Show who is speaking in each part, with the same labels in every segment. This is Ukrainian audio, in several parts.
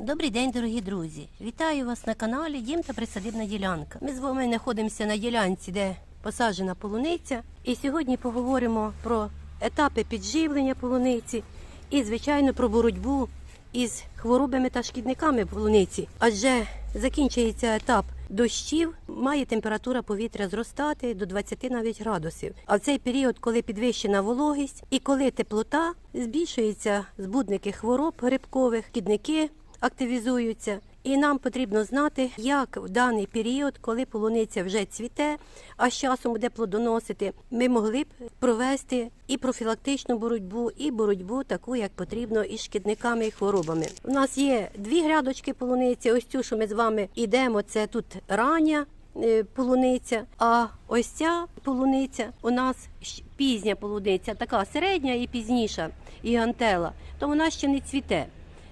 Speaker 1: Добрий день, дорогі друзі! Вітаю вас на каналі Дім та Присадибна ділянка. Ми з вами знаходимося на ділянці, де посаджена полуниця. І сьогодні поговоримо про етапи підживлення полуниці і, звичайно, про боротьбу із хворобами та шкідниками полуниці. Адже закінчується етап дощів, має температура повітря зростати до 20 навіть градусів. А в цей період, коли підвищена вологість і коли теплота, збільшуються збудники хвороб грибкових, шкідники активізуються. І нам потрібно знати, як в даний період, коли полуниця вже цвіте, а з часом буде плодоносити, ми могли б провести і профілактичну боротьбу, і боротьбу таку, як потрібно, із шкідниками і хворобами. У нас є дві грядочки полуниці. Ось цю, що ми з вами йдемо, це тут рання е, полуниця. А ось ця полуниця у нас пізня полуниця, така середня і пізніша, і антела, то вона ще не цвіте.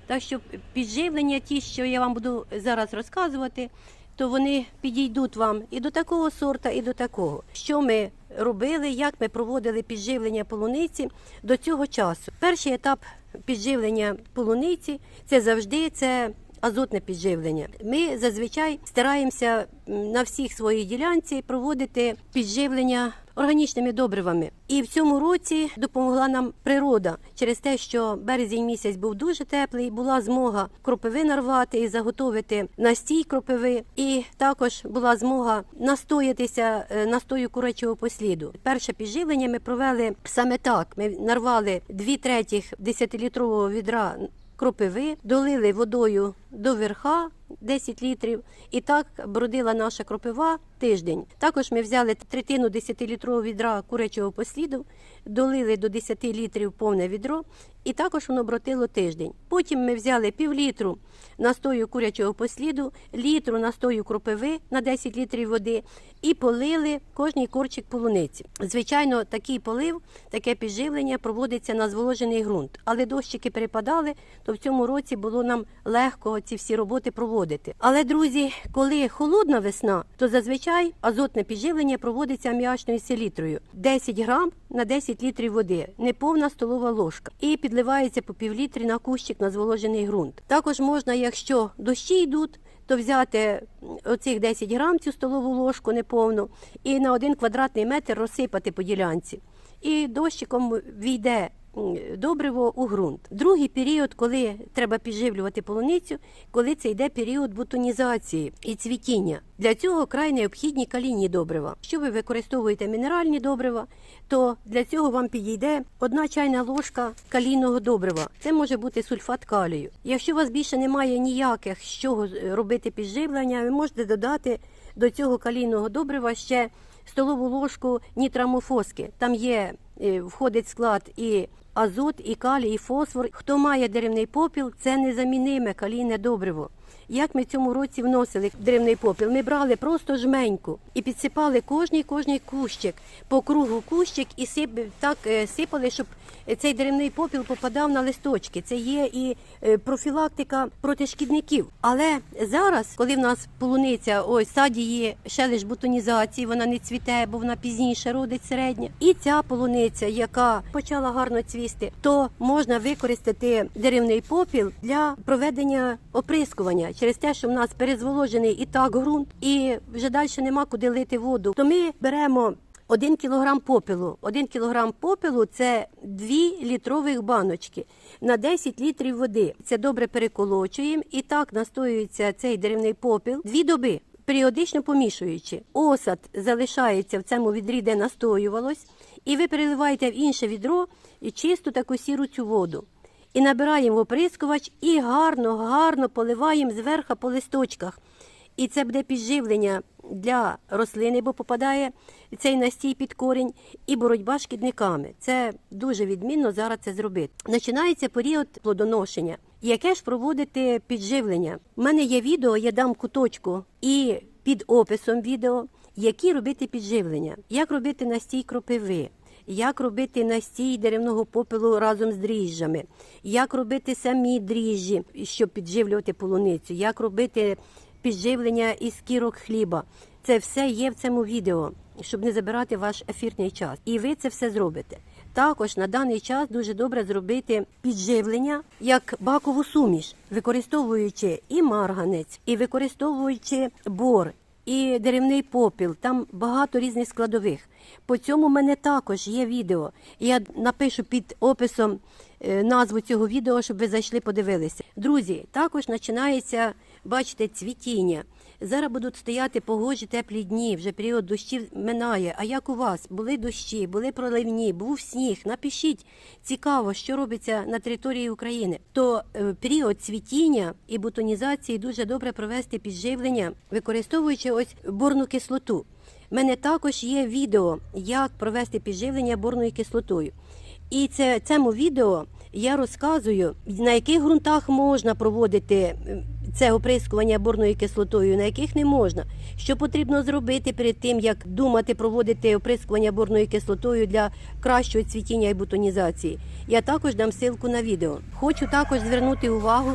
Speaker 1: Так що підживлення, ті, що я вам буду зараз розказувати, то вони підійдуть вам і до такого сорта, і до такого. Що ми робили, як ми проводили підживлення полуниці до цього часу. Перший етап підживлення полуниці це завжди це азотне підживлення. Ми зазвичай стараємося на всіх своїй ділянці проводити підживлення органічними добривами. І в цьому році допомогла нам природа через те, що березень місяць був дуже теплий, була змога кропиви нарвати і заготовити настій кропиви, і також була змога настоятися е, настою курячого посліду. Перше підживлення ми провели саме так. Ми нарвали дві третіх 10-літрового відра кропиви, долили водою до верха 10 літрів, і так бродила наша кропива тиждень. Також ми взяли третину 10-літрового відра курячого посліду, долили до 10 літрів повне відро, і також воно бродило тиждень. Потім ми взяли півлітру настою курячого посліду, літру настою кропиви на 10 літрів води і полили кожний корчик полуниці. Звичайно, такий полив, таке підживлення проводиться на зволожений ґрунт. Але дощики перепадали, то в цьому році було нам легко ці всі роботи проводити. Але, друзі, коли холодна весна, то зазвичай азотне підживлення проводиться аміачною селітрою 10 грам на 10 літрів води, неповна столова ложка, і підливається по півлітрі на кущик на зволожений ґрунт. Також можна, якщо дощі йдуть, то взяти оцих 10 грам, цю столову ложку неповну, і на один квадратний метр розсипати по ділянці. І дощиком війде добриво у ґрунт. Другий період, коли треба підживлювати полуницю, коли це йде період бутонізації і цвітіння. Для цього край необхідні калійні добрива. Якщо ви використовуєте мінеральні добрива, то для цього вам підійде одна чайна ложка калійного добрива. Це може бути сульфат калію. Якщо у вас більше немає ніяких з чого робити підживлення, ви можете додати до цього калійного добрива ще столову ложку нітрамофоски. Там є е, входить склад і азот, і калій, і фосфор. Хто має деревний попіл, це незаміниме калійне добриво. Як ми цьому році вносили деревний попіл? Ми брали просто жменьку і підсипали кожний кожний кущик по кругу кущик і сип, так е, сипали, щоб цей деревний попіл попадав на листочки. Це є і е, профілактика проти шкідників. Але зараз, коли в нас полуниця, ось стадії ще лиш бутонізації, вона не цвіте, бо вона пізніше родить середня. І ця полуниця, яка почала гарно цвісти, то можна використати деревний попіл для проведення оприскування через те, що в нас перезволожений і так ґрунт, і вже далі нема куди лити воду. То ми беремо. Один кілограм попелу. Один кілограм попелу це 2 літрових баночки на 10 літрів води. Це добре переколочуємо і так настоюється цей деревний попіл дві доби, періодично помішуючи. Осад залишається в цьому відрі, де настоювалось, і ви переливаєте в інше відро чисту таку сіру цю воду. І набираємо в оприскувач і гарно, гарно поливаємо зверху по листочках. І це буде підживлення для рослини, бо попадає цей настій під корінь, і боротьба з шкідниками. Це дуже відмінно зараз це зробити. Починається період плодоношення. Яке ж проводити підживлення? У мене є відео, я дам куточку і під описом відео, які робити підживлення, як робити настій кропиви. Як робити настій деревного попелу разом з дріжджами, як робити самі дріжджі, щоб підживлювати полуницю, як робити підживлення із кірок хліба. Це все є в цьому відео, щоб не забирати ваш ефірний час. І ви це все зробите. також на даний час дуже добре зробити підживлення як бакову суміш, використовуючи і марганець, і використовуючи бор, і деревний попіл. Там багато різних складових. По цьому в мене також є відео. Я напишу під описом е, назву цього відео, щоб ви зайшли, подивилися. Друзі, також починається, бачите, цвітіння. Зараз будуть стояти погожі теплі дні, вже період дощів минає. А як у вас? Були дощі, були проливні, був сніг. Напишіть цікаво, що робиться на території України. То е, період цвітіння і бутонізації дуже добре провести підживлення, використовуючи ось борну кислоту. У мене також є відео, як провести підживлення борною кислотою. І це цьому відео я розказую, на яких ґрунтах можна проводити це оприскування борною кислотою, на яких не можна. Що потрібно зробити перед тим, як думати проводити оприскування борною кислотою для кращого цвітіння і бутонізації. Я також дам ссылку на відео. Хочу також звернути увагу.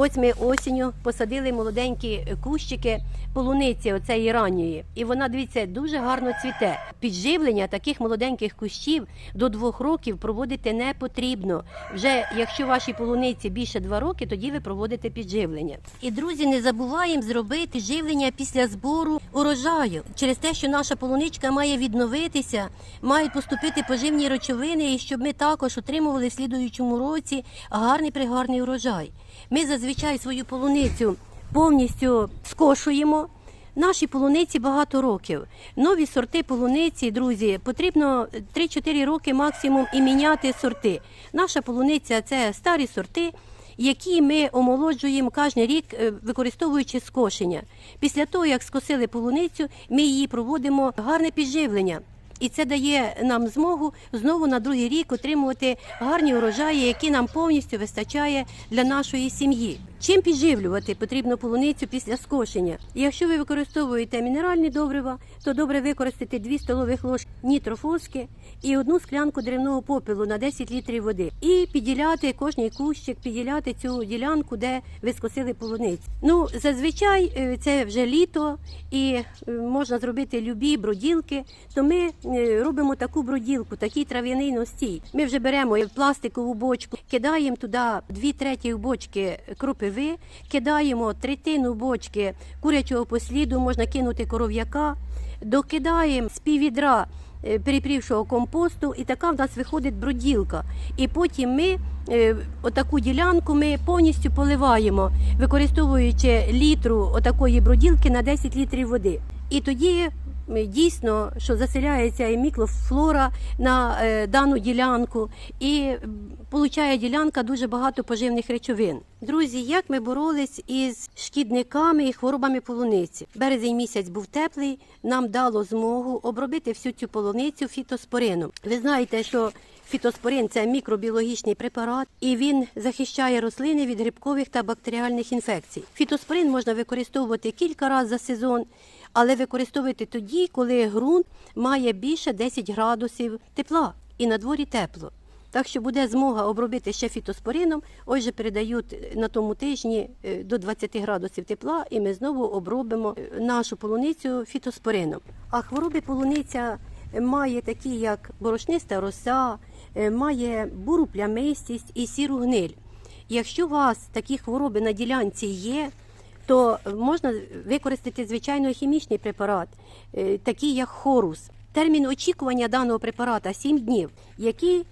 Speaker 1: Ось ми осінню посадили молоденькі кущики полуниці оцеї ранньої, і вона дивіться дуже гарно цвіте. Підживлення таких молоденьких кущів до двох років проводити не потрібно. Вже якщо вашій полуниці більше два роки, тоді ви проводите підживлення. І друзі, не забуваємо зробити живлення після збору урожаю через те, що наша полуничка має відновитися, мають поступити поживні речовини, і щоб ми також отримували в слідуючому році гарний пригарний урожай. Ми зазвичай свою полуницю повністю скошуємо. Наші полуниці багато років. Нові сорти полуниці, друзі, потрібно 3-4 роки максимум і міняти сорти. Наша полуниця це старі сорти, які ми омолоджуємо кожен рік, е, використовуючи скошення. Після того, як скосили полуницю, ми її проводимо гарне підживлення. І це дає нам змогу знову на другий рік отримувати гарні урожаї, які нам повністю вистачає для нашої сім'ї. Чим підживлювати потрібно полуницю після скошення? Якщо ви використовуєте мінеральні добрива, то добре використати 2 столових ложки нітрофоски і одну склянку деревного попелу на 10 літрів води. І підділяти кожний кущик, підділяти цю ділянку, де ви скосили полуницю. Ну, зазвичай е, це вже літо і е, можна зробити любі броділки, то ми е, робимо таку броділку, такий трав'яний настій. Ми вже беремо пластикову бочку, кидаємо туди 2 треті бочки кропиви, кидаємо третину бочки курячого посліду, можна кинути коров'яка, докидаємо з піввідра е, перепрівшого компосту, і така в нас виходить броділка. І потім ми е, отаку ділянку ми повністю поливаємо, використовуючи літру отакої броділки на 10 літрів води. І тоді дійсно, що заселяється і мікрофлора на е, дану ділянку, і получає ділянка дуже багато поживних речовин. Друзі, як ми боролись із шкідниками і хворобами полуниці? Березень місяць був теплий, нам дало змогу обробити всю цю полуницю фітоспорином. Ви знаєте, що Фітоспорин це мікробіологічний препарат, і він захищає рослини від грибкових та бактеріальних інфекцій. Фітоспорин можна використовувати кілька разів за сезон, але використовувати тоді, коли ґрунт має більше 10 градусів тепла і на дворі тепло. Так що буде змога обробити ще фітоспорином. Ось же передають на тому тижні е, до 20 градусів тепла, і ми знову обробимо е, нашу полуницю фітоспорином. А хвороби полуниця має такі, як борошниста роса, е, має буру плямистість і сіру гниль. Якщо у вас такі хвороби на ділянці є, то можна використати звичайно хімічний препарат, е, такий як хорус. Термін очікування даного препарата 7 днів. Які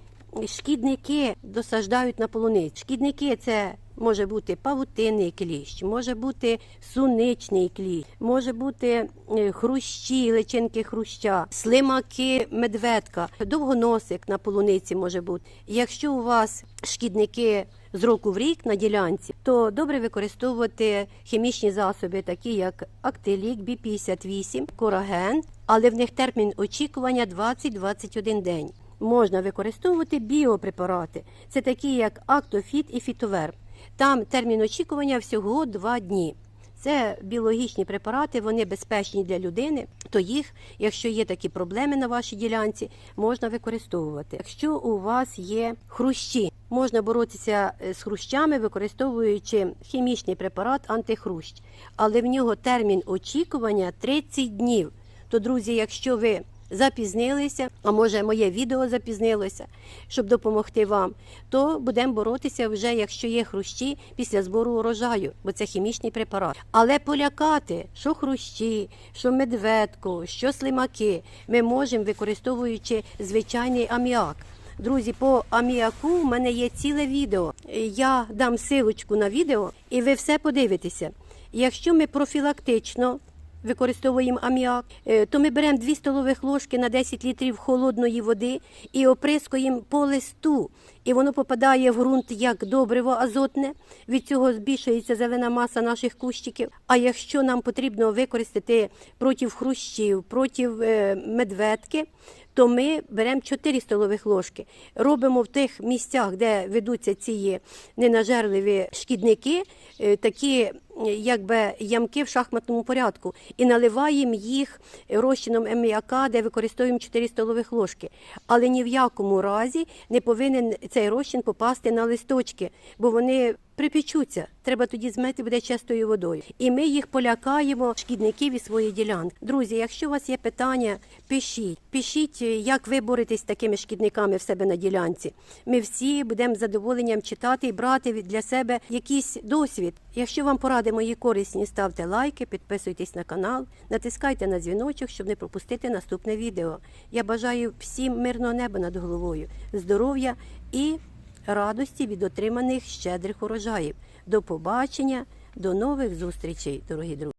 Speaker 1: шкідники досаждають на полуниць? Шкідники це може бути павутинний кліщ, може бути суничний кліщ, може бути е, хрущі, личинки хруща, слимаки, медведка, довгоносик на полуниці може бути. Якщо у вас шкідники з року в рік на ділянці, то добре використовувати хімічні засоби, такі як Актилік, Бі-58, Кораген, але в них термін очікування 20-21 день. Можна використовувати біопрепарати. Це такі як Актофіт і Фітоверб. Там термін очікування всього 2 дні. Це біологічні препарати, вони безпечні для людини, то їх, якщо є такі проблеми на вашій ділянці, можна використовувати. Якщо у вас є хрущі, можна боротися е, з хрущами, використовуючи хімічний препарат антихрущ, але в нього термін очікування 30 днів. То, друзі, якщо ви запізнилися, а може моє відео запізнилося, щоб допомогти вам, то будемо боротися вже, якщо є хрущі після збору урожаю, бо це хімічний препарат. Але полякати, що хрущі, що медведку, що слимаки, ми можемо, використовуючи звичайний аміак. Друзі, по аміаку в мене є ціле відео. Я дам силочку на відео, і ви все подивитеся. Якщо ми профілактично використовуємо аміак, е, то ми беремо 2 столових ложки на 10 літрів холодної води і оприскуємо по листу. І воно попадає в ґрунт як добриво азотне. Від цього збільшується зелена маса наших кущиків. А якщо нам потрібно використати проти хрущів, проти е, медведки, то ми беремо 4 столових ложки, робимо в тих місцях, де ведуться ці ненажерливі шкідники, е, такі якби ямки в шахматному порядку, і наливаємо їх розчином еміака, де використовуємо 4 столових ложки. Але ні в якому разі не повинен цей розчин попасти на листочки, бо вони припічуться. Треба тоді змити буде чистою водою. І ми їх полякаємо шкідників із своєї ділянки. Друзі, якщо у вас є питання, пишіть. Пишіть, як ви боретесь з такими шкідниками в себе на ділянці. Ми всі будемо задоволенням читати і брати для себе якийсь досвід. Якщо вам поради мої корисні, ставте лайки, підписуйтесь на канал, натискайте на дзвіночок, щоб не пропустити наступне відео. Я бажаю всім мирного неба над головою, здоров'я і радості від отриманих щедрих урожаїв. До побачення, до нових зустрічей, дорогі друзі.